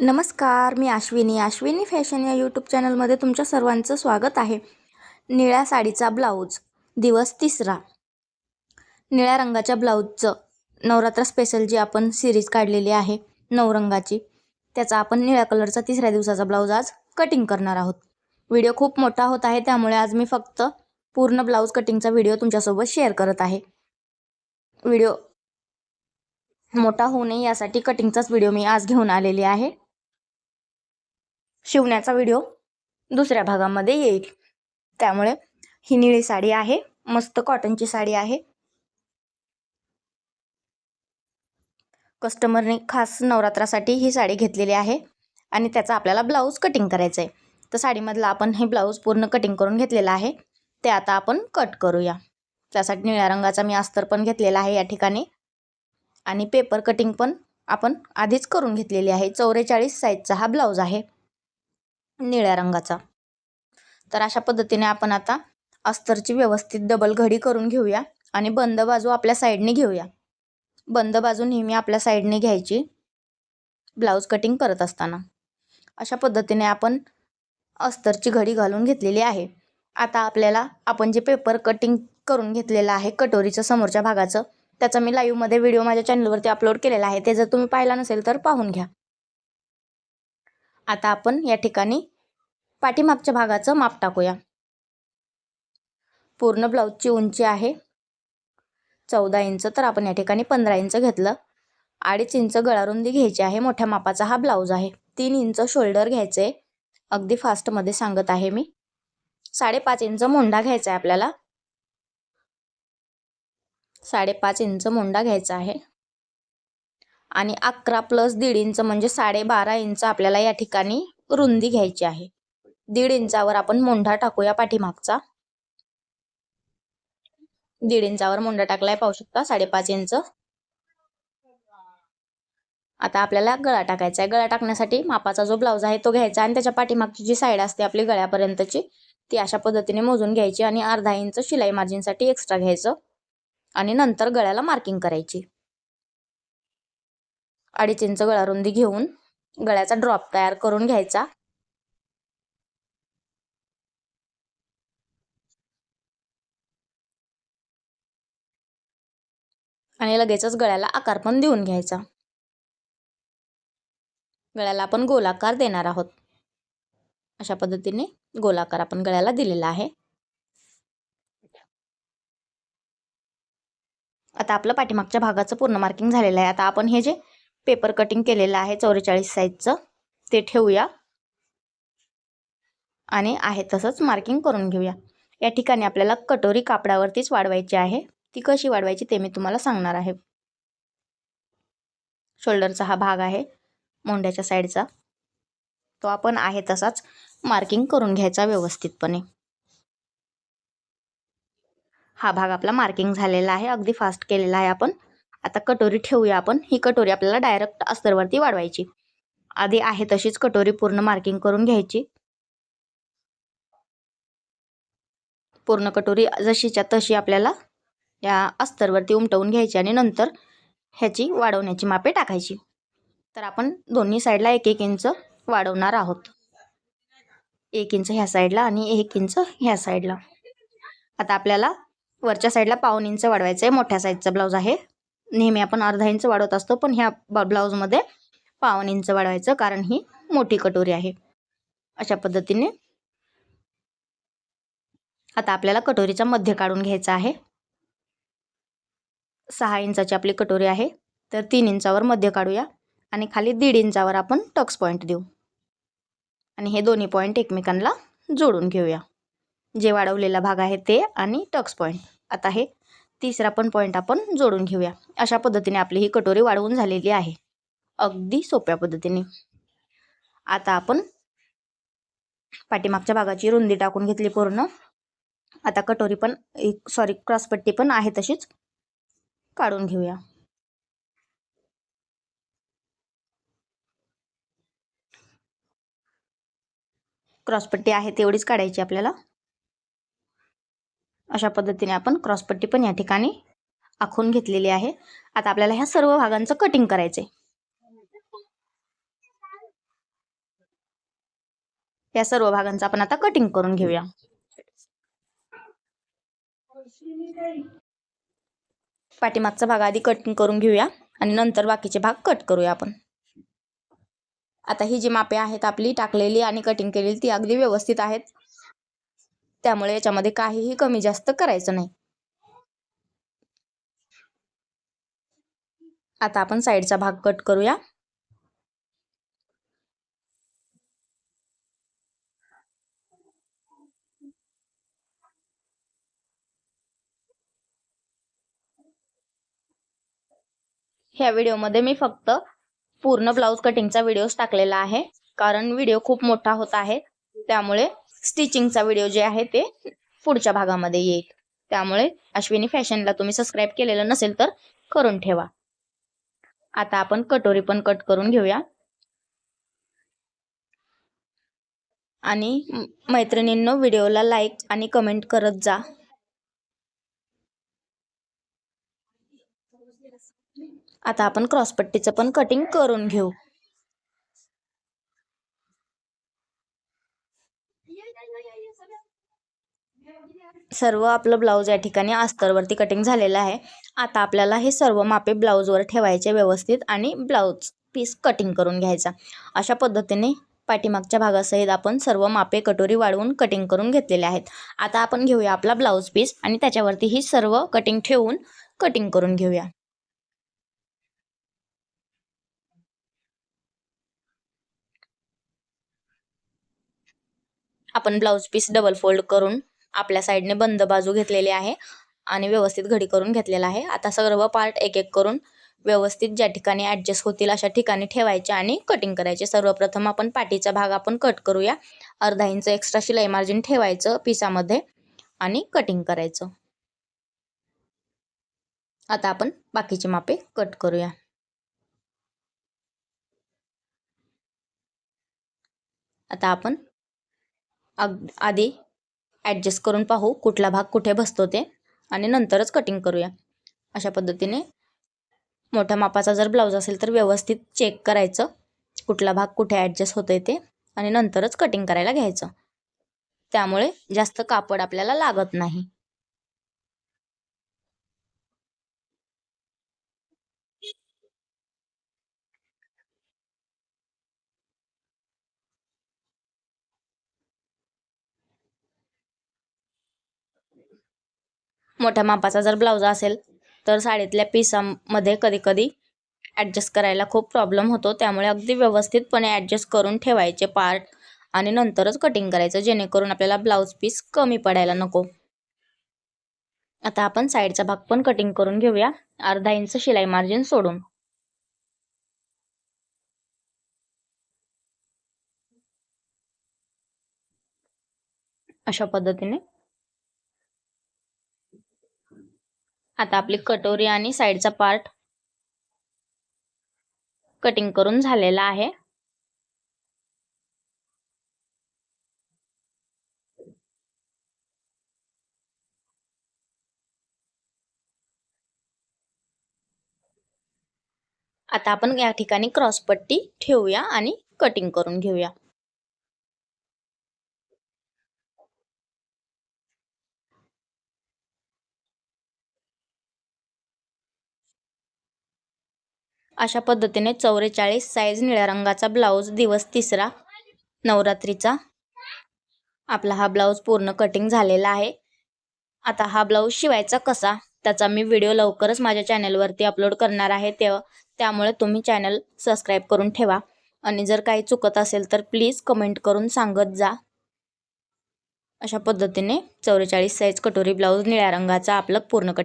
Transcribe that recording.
नमस्कार मी आश्विनी आश्विनी फॅशन या यूट्यूब चॅनलमध्ये तुमच्या सर्वांचं स्वागत आहे. निळ्या साडीचा ब्लाऊज दिवस तिसरा. निळ्या रंगाच्या ब्लाऊजचं नवरात्र स्पेशल जी आपण सिरीज काढलेली आहे नऊ रंगाची त्याचा आपण निळ्या कलरचा तिसऱ्या दिवसाचा ब्लाऊज आज कटिंग करणार आहोत. व्हिडिओ खूप मोठा होत आहे त्यामुळे आज मी फक्त पूर्ण ब्लाऊज कटिंगचा व्हिडिओ तुमच्यासोबत शेअर करत आहे. व्हिडिओ मोठा होऊ नये यासाठी कटिंगचाच व्हिडिओ मी आज घेऊन आलेली आहे. शिवण्याचा व्हिडिओ दुसऱ्या भागामध्ये येईल. त्यामुळे ही निळी साडी आहे मस्त कॉटनची साडी आहे. कस्टमरने खास नवरात्रासाठी ही साडी घेतलेली आहे आणि त्याचा आपल्याला ब्लाऊज कटिंग करायचं आहे तर साडीमधला आपण हे ब्लाऊज पूर्ण कटिंग करून घेतलेलं आहे. ते आता आपण कट करूया. त्यासाठी निळ्या रंगाचा मी अस्तर पण घेतलेला आहे या ठिकाणी. आणि पेपर कटिंग पण आपण आधीच करून घेतलेली आहे. चौवेचाळीस साईजचा हा ब्लाऊज आहे. निळ्या रंगाचा. तर अशा पद्धतीने आपण आता अस्तरची व्यवस्थित डबल घडी करून घेऊया आणि बंद बाजू आपल्या साईडने घेऊया. बंद बाजू नेहमी आपल्या साईडने घ्यायची. ब्लाऊज कटिंग करत असताना. अशा पद्धतीने आपण अस्तरची घडी घालून घेतलेली आहे. आता आपल्याला आपण जे पेपर कटिंग करून घेतलेलं आहे कटोरीचं समोरच्या भागाचं त्याचा मी लाईव्हमध्ये व्हिडिओ माझ्या चॅनलवरती अपलोड केलेला आहे. ते जर तुम्ही पाहिला नसेल तर पाहून घ्या. आता आपण या ठिकाणी पाठीमागच्या भागाचं माप टाकूया. पूर्ण ब्लाऊजची उंची आहे. चौदा इंच तर आपण या ठिकाणी पंधरा इंच घेतलं. अडीच इंच गळारुंदी घ्यायची आहे. मोठ्या मापाचा हा ब्लाऊज आहे. तीन इंच शोल्डर घ्यायचे. आहे अगदी फास्टमध्ये सांगत आहे मी. साडेपाच इंच मोंडा घ्यायचा आहे आपल्याला. साडेपाच इंच मोंडा घ्यायचा आहे. आणि अकरा प्लस दीड इंच म्हणजे साडेबारा इंच आपल्याला या ठिकाणी रुंदी घ्यायची आहे. दीड इंचावर आपण मोंढा टाकूया पाठीमागचा. दीड इंचावर मोंढा टाकलाय पाहू शकता साडेपाच इंच. आता आपल्याला गळा टाकायचा आहे. गळा टाकण्यासाठी मापाचा जो ब्लाऊज आहे तो घ्यायचा आणि त्याच्या पाठीमागची जी साईड असते आपली गळ्यापर्यंतची ती अशा पद्धतीने मोजून घ्यायची आणि अर्धा इंच शिलाई मार्जिनसाठी एक्स्ट्रा घ्यायचं. आणि नंतर गळ्याला मार्किंग करायची. अडीच इंच गळारुंदी घेऊन गळ्याचा ड्रॉप तयार करून घ्यायचा. आणि लगेचच गळ्याला आकार पण देऊन घ्यायचा. गळ्याला आपण गोलाकार देणार आहोत. अशा पद्धतीने गोलाकार आपण गळ्याला दिलेला आहे. आता आपलं पाठीमागच्या भागाचं पूर्ण मार्किंग झालेलं आहे. आता आपण हे जे पेपर कटिंग केलेलं आहे चौवेचाळीस साईजचं ते ठेवूया. आणि आहे तसंच मार्किंग करून घेऊया. या ठिकाणी आपल्याला कटोरी कापडावरतीच वाढवायची आहे. ती कशी वाढवायची ते मी तुम्हाला सांगणार आहे. शोल्डरचा हा भाग आहे. मोंड्याच्या साईडचा तो आपण आहे तसाच मार्किंग करून घ्यायचा व्यवस्थितपणे. हा भाग आपला मार्किंग झालेला आहे. अगदी फास्ट केलेला आहे आपण. आता कटोरी ठेवूया आपण. ही कटोरी आपल्याला डायरेक्ट अस्तरवरती वाढवायची. आधी आहे तशीच कटोरी पूर्ण मार्किंग करून घ्यायची. पूर्ण कटोरी जशीच्या तशी आपल्याला या अस्तरवरती उमटवून घ्यायची आणि नंतर ह्याची वाढवण्याची मापे टाकायची. तर आपण दोन्ही साईडला एक एक इंच वाढवणार आहोत. एक इंच ह्या साईडला आणि एक इंच ह्या साईडला आता आपल्याला वरच्या साईडला पाऊन इंच वाढवायचं आहे मोठ्या साईजचा ब्लाऊज आहे. नेहमी आपण अर्धा इंच वाढवत असतो पण ह्या ब्लाऊजमध्ये पावन इंच वाढवायचं कारण ही मोठी कटोरी आहे. अशा पद्धतीने आता आपल्याला कटोरीचा मध्य काढून घ्यायचा आहे. सहा इंचाची आपली कटोरी आहे तर तीन इंचावर मध्य काढूया आणि खाली दीड इंचावर आपण टक्स पॉईंट देऊ. आणि हे दोन्ही पॉईंट एकमेकांना जोडून घेऊया. जे वाढवलेला भाग आहे ते आणि टक्स पॉईंट आता हे तिसरा पण पॉईंट आपण जोडून घेऊया. अशा पद्धतीने आपली ही कटोरी वाढवून झालेली आहे. अगदी सोप्या पद्धतीने. आता आपण पाठीमागच्या भागाची रुंदी टाकून घेतली पूर्ण. आता कटोरी पण एक सॉरी क्रॉसपट्टी पण आहे तशीच. काढून घेऊया. क्रॉसपट्टी आहे तेवढीच काढायची आपल्याला. अशा पद्धतीने आपण क्रॉसपट्टी पण या ठिकाणी आखून घेतलेली आहे. आता आपल्याला ह्या सर्व भागांचं कटिंग करायचं आहे या सर्व भागांचं आपण आता कटिंग करून घेऊया. पाठीमागचा भाग आधी कटिंग करून घेऊया आणि नंतर बाकीचे भाग कट करूया आपण. आता ही जी मापे आहेत आपली टाकलेली आणि कटिंग केलेली ती अगदी व्यवस्थित आहेत. त्यामुळे याच्यामध्ये काहीही कमी जास्त करायचं नाही. आता आपण साईडचा भाग कट करूया. ह्या व्हिडिओमध्ये मी फक्त पूर्ण ब्लाऊज कटिंगचा व्हिडिओज टाकलेला आहे. कारण व्हिडिओ खूप मोठा होत आहे. त्यामुळे स्टिचिंगचा व्हिडिओ जे आहे ते पुढच्या भागामध्ये येईल. त्यामुळे अश्विनी फॅशनला तुम्ही सबस्क्राईब केलेलं नसेल तर करून ठेवा. आता आपण कटोरी पण कट करून घेऊया. आणि मैत्रिणींनो व्हिडिओला लाईक आणि कमेंट करत जा. आता आपण क्रॉसपट्टीचं पण कटिंग करून घेऊ. सर्व आपलं ब्लाऊज या ठिकाणी अस्तरवरती कटिंग झालेलं आहे. आता आपल्याला हे सर्व मापे ब्लाऊजवर ठेवायचे व्यवस्थित आणि ब्लाऊज पीस कटिंग करून घ्यायचा. अशा पद्धतीने पाठीमागच्या भागासहित आपण सर्व मापे कटोरी वाढवून कटिंग करून घेतलेले आहेत. आता आपण घेऊया आपला ब्लाऊज पीस आणि त्याच्यावरती ही सर्व कटिंग ठेवून कटिंग करून घेऊया. आपण ब्लाऊज पीस डबल फोल्ड करून आपल्या साईडने बंद बाजू घेतलेली आहे आणि व्यवस्थित घडी करून घेतलेला आहे. आता सर्व पार्ट एक एक करून व्यवस्थित ज्या ठिकाणी ॲडजस्ट होतील अशा ठिकाणी ठेवायचे आणि कटिंग करायचे. सर्वप्रथम आपण पाठीचा भाग आपण कट करूया. अर्धा इंच एक्स्ट्रा शिलाई मार्जिन ठेवायचं पिसामध्ये आणि कटिंग करायचं. आता आपण बाकीचे मापे कट करूया. आता आपण आधी ॲडजस्ट करून पाहू कुठला भाग कुठे बसतो ते आणि नंतरच कटिंग करूया. अशा पद्धतीने मोठ्या मापाचा जर ब्लाऊज असेल तर व्यवस्थित चेक करायचं कुठला भाग कुठे ॲडजस्ट होतं आहे ते आणि नंतरच कटिंग करायला घ्यायचं. त्यामुळे जास्त कापड आपल्याला लागत नाही. मोठ्या मापाचा जर ब्लाऊज असेल तर साडीतल्या पिसामध्ये कधी कधी ॲडजस्ट करायला खूप प्रॉब्लेम होतो. त्यामुळे अगदी व्यवस्थितपणे ॲडजस्ट करून ठेवायचे पार्ट आणि नंतरच कटिंग करायचं जेणेकरून आपल्याला ब्लाऊज पीस कमी पडायला नको. आता आपण साईडचा भाग पण कटिंग करून घेऊया. अर्धा इंच शिलाई मार्जिन सोडून. अशा पद्धतीने आता आपली कटोरी आणि साईडचा पार्ट कटिंग करून झालेला आहे. आता आपण या ठिकाणी क्रॉसपट्टी ठेवूया आणि कटिंग करून घेऊया. अशा पद्धतीने चौवेचाळीस साईज निळ्या रंगाचा ब्लाऊज दिवस तिसरा नवरात्रीचा. आपला हा ब्लाऊज पूर्ण कटिंग झालेला आहे. आता हा ब्लाऊज शिवायचा कसा? त्याचा मी व्हिडिओ लवकरच माझ्या चॅनलवरती अपलोड करणार आहे. तेव्हा त्यामुळे तुम्ही चॅनल सबस्क्राईब करून ठेवा. आणि जर काही चुकत असेल तर प्लीज कमेंट करून सांगत जा. अशा पद्धतीने चौवेचाळीस साईज कटोरी ब्लाऊज निळ्या रंगाचा आपलं पूर्ण कट